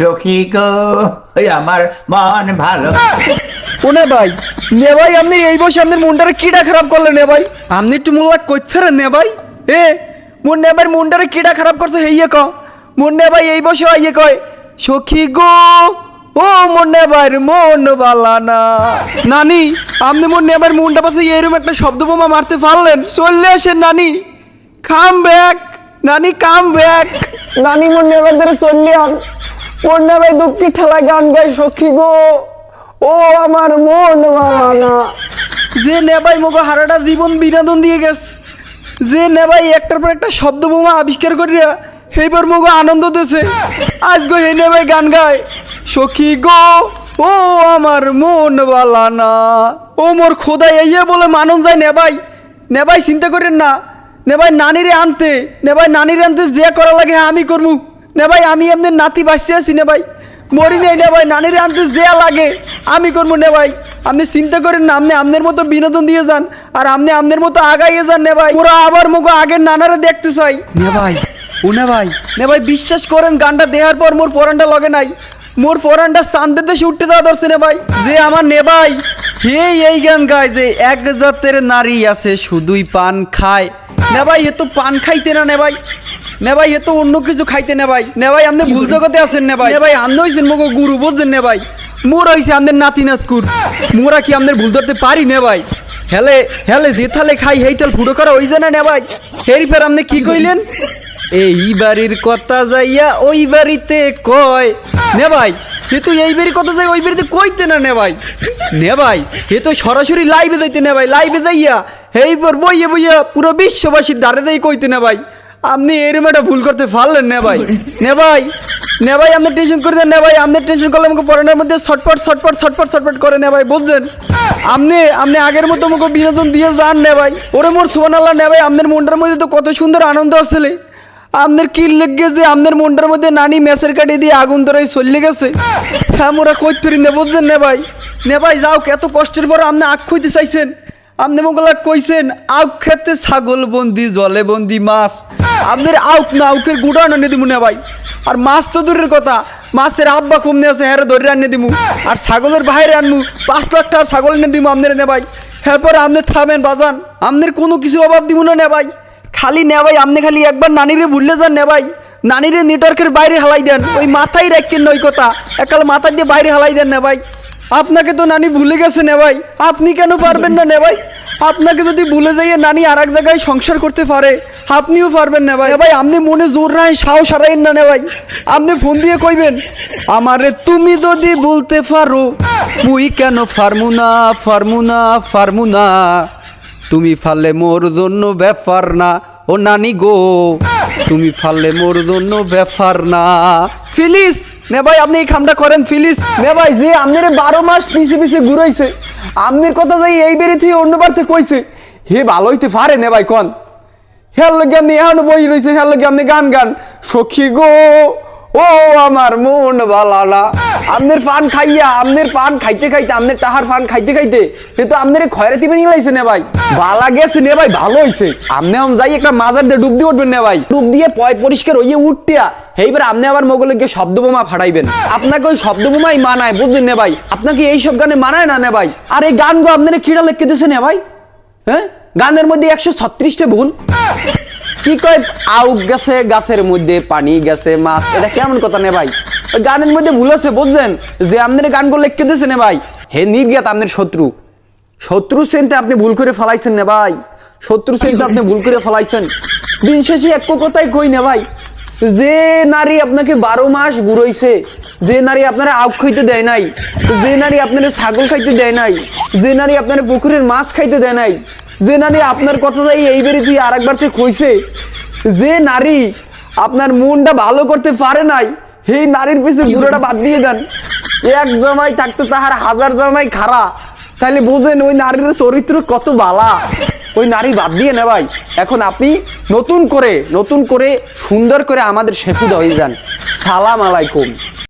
সখী গো আমার মন ভালো। ওনে ভাই নে ভাই আপনি এই বসে আপনার মনটারে কিটা খারাপ করলেন নে ভাই? আপনি একটু মোল্লা করছেন নে ভাই। এ মোর নে ভাই মনটারে কিটা খারাপ করছে হেইয়ে ক মোর নে ভাই এই বসে আইয়ে কয় সখী গো ও মোর নে ভাইয়ের মন বালা না। নানি আপনি মোর নে ভাইয়ের মনটা পাশে এরকম একটা শব্দ বোমা মারতে পারলেন। চললে আসেন নানি। কাম ব্যাক নানি কাম ব্যাক নানি মোর নেবার ধরে চললে আন। মোর নেবাই দুঃখী ঠেলায় গান গায় সখী গো। ও আমার মন বালানা যে নেবাই মগো হারাটা জীবন বিনোদন দিয়ে গেছে। যে নেবাই একটার পর একটা শব্দ বোমা আবিষ্কার করিয়া সেইবার মগো আনন্দ দিছে। আজ গো হে নেবাই গান গায়। সখী গো, ও আমার মন বালানা ও মোর খোদাই, এই বলে মানুষ যায় নেবাই নেবাই চিন্তা করেন না। নেবাই নানিরে আনতে নেবাই নানিরে আনতে যে করা লাগে আমি করমু নেবাই আমি এমনি নাতি বাঁচিয়ে আছি নেবাই মরি নেই নে ভাই, নানিরে আনতে যে লাগে, আমি করব নে ভাই। আপনি চিন্তা করেন না, আপনি আপনার মতো বিনোদন দিয়ে যান, আর আপনি আপনার মতো আগাইয়ে যান নে ভাই। ওরা আবার মুখো আগের নানারে দেখতে চাই। নে ভাই ও নে ভাই নে ভাই, বিশ্বাস করেন, গানটা দেওয়ার পর মোর পরানটা লগে নাই। মোর পরানটা চান্দের দেশে উঠতে দেওয়া ধরছে নে ভাই। যে আমার নে ভাই, হে এই গান গায় যে এক জাতের নারী আছে, শুধুই পান খায়। নে ভাই, এ তো পান খাইতে না নে ভাই। নে ভাই এ তো অন্য কিছু খাইতে নে ভাই। নে ভাই আপনি ভুল জগতে আছেন নে ভাই। নে ভাই আপনি হইছেন মগো গুরু বুঝছেন নে ভাই। মোর হইছে আমাদের নাতি নাতকুর। মোরা কি আমাদের ভুল ধরতে পারি নে ভাই? হেলে হেলে যে থালে খাই হেই তাল ফুটো করা হইছে না নে ভাই? হেরি ফের আপনি কি কইলেন? এই বাড়ির কথা যাইয়া ওই বাড়িতে কয়। নে ভাই হে তো এই বাড়ির কথা যাই ওই বাড়িতে কইতে না নে ভাই। নে ভাই হে তো সরাসরি লাইভে যাইতে নে ভাই লাইভে যাইয়া হেই পর বইয়ে বইয়া পুরো বিশ্ববাসীর দাঁড়ে দেই কইতে না ভাই। আপনি এরম একটা ভুল করতে পারলেন, নে ভাই। নে ভাই। নে ভাই, আপনি টেনশন করে দেন নে ভাই। আপনি টেনশন করলে আমাকে পড়ানোর মধ্যে ছটপট ছটপট ছটপট ছটপট করে, নে ভাই, বুঝছেন? আপনি আপনি আগের মতো আমাকে বিনোদন দিয়ে যান, নে ভাই। ওরে মোর সুবান আল্লাহ নে ভাই, আপনার মনটার মধ্যে তো কত সুন্দর আনন্দ আসলে আপনার কি লেগে যে আপনার মনটার মধ্যে নানি মেসের কাটি দিয়ে আগুন ধরে চলে গেছে? হ্যাঁ মোরা কইতরি, নে, বুঝছেন, নে ভাই? নে ভাই, যাও, এত কষ্টের পর আপনি আখ খুঁজতে চাইছেন। আপনি মোগলা কইছেন, আউক খেতে ছাগল বন্দি, জলে বন্দি মাছ। আপনার আউক না আউকের গুড়া আনে দিমু না ভাই। আর মাছ তো দূরের কথা, মাছের আব্বা কমনে আছে হ্যাঁ ধরে আনে দিমু। আর ছাগলের বাইরে আনমু, পাঁচ লাখ টাকার ছাগল এনে দিমু আপনার নে ভাই। আপনি থামেন বাজান, আপনার কোনো কিছু অভাব দিমু না, নে ভাই। খালি নে ভাই, আপনি খালি একবার নানিরে ভুললে যান নে ভাই। নানিরে নেটওয়ার্কের বাইরে হালাই দেন, ওই মাথায় রাখেন ওই কথা, একাল মাথা দিয়ে বাইরে হালাই দেন না ভাই। আপনাকে তো নানি ভুলে গেছে নে ভাই। আপনি কেন পারবেন না নে ভাই? আপনাকে যদি ভুলে যাইয়ে নানি আর এক জায়গায় সংসার করতে পারে, আপনিও পারবেন না ভাই। ভাই, আপনি মনে জোর নাই, সাহস হারাইন না নে ভাই। আপনি ফোন দিয়ে কইবেন, আমারে তুমি যদি বলতে পারো, মুই কেন ফার্মুনা ফার্মুনা ফার্মু না ফার্মু না? তুমি ফাললে মোর জন্য ব্যাপার না। ও নানি গো, তুমি ফাললে মোর জন্য ব্যাপার না। ফিলিস নে ভাই, আপনি এই কামটা করেন ফিলিস নে ভাই, যে আপনার বারো মাস পিছে পিছে ঘুরাইছে আপনার কথা যাই এই বেড়ে তুই অন্য বাড়তে কইছে, হে ভালো হইতে পারে নে ভাই, কন। হের লগে আপনি এখন বই রয়েছে হের লগে আপনি গান গান। সখী গো ও আমার মন বালালা। আপনার পান খাইয়া আপনার পান খাইতে খাইতে আপনার টাহার পান খাইতে খাইতে কিন্তু আপনার খয়রাতি বেরিয়ে লাইছে নে ভাই। বালা গেছে নে ভাই, ভালো হইছে। আপনি আম যাই একটা মাজার দিয়ে ডুব দিয়ে উঠবেন নে ভাই। ডুব দিয়ে পয় পরিষ্কার হইয়ে উঠতিয়া এইবার আপনি আবার মোগলে গিয়ে শব্দ বোমা ফাটাইবেন আপনাকে ওই শব্দ বোমাই মানায় বুঝছেন নে ভাই? আপনাকে এইসব গানে মানায় না নে ভাই? আর এই গানগো আপনারা কিরা লিখে দিয়েছে নে ভাই? হ্যাঁ? গানের মধ্যে একশো ছত্রিশটা ভুল। কি কয়? আউক গেছে, গাছের মধ্যে পানি গেছে, মাছ। এটা কেমন কথা নে ভাই? গানের মধ্যে ভুল আছে, বুঝছেন? যে আপনার গানগুলো লিখে দিয়েছে নে ভাই। হে নির্জ্ঞাত আপনার শত্রু। শত্রু সেনতে আপনি ভুল করে ফেলাইছেন না ভাই। শত্রু সেনতে আপনি ভুল করে ফেলাইছেন। দিন শেষে এক কথাই কই না ভাই। যে নারী আপনাকে বারো মাস ঘুরইছে যে নারী আপনারা আউক খাইতে দেয় নাই, যে নারী আপনারা ছাগল খাইতে দেয় নাই, যে নারী আপনারা পুকুরের মাছ খাইতে দেয় নাই যে নারী আপনার কথা যাই এইবারে তুই আর একবার থেকে কইছে, যে নারী আপনার মনটা ভালো করতে পারে নাই, সেই নারীর পিছনে বুড়োটা বাদ দিয়ে দেন। এক জামাই থাকতে তাহার হাজার জামাই খারা তাহলে বুঝেন ওই নারীর চরিত্র কত বালা। ওই নারী বাদ দিয়ে না ভাই, এখন আপনি নতুন করে নতুন করে সুন্দর করে আমাদের শেফুদা হয়ে যান। সালাম আলাইকুম।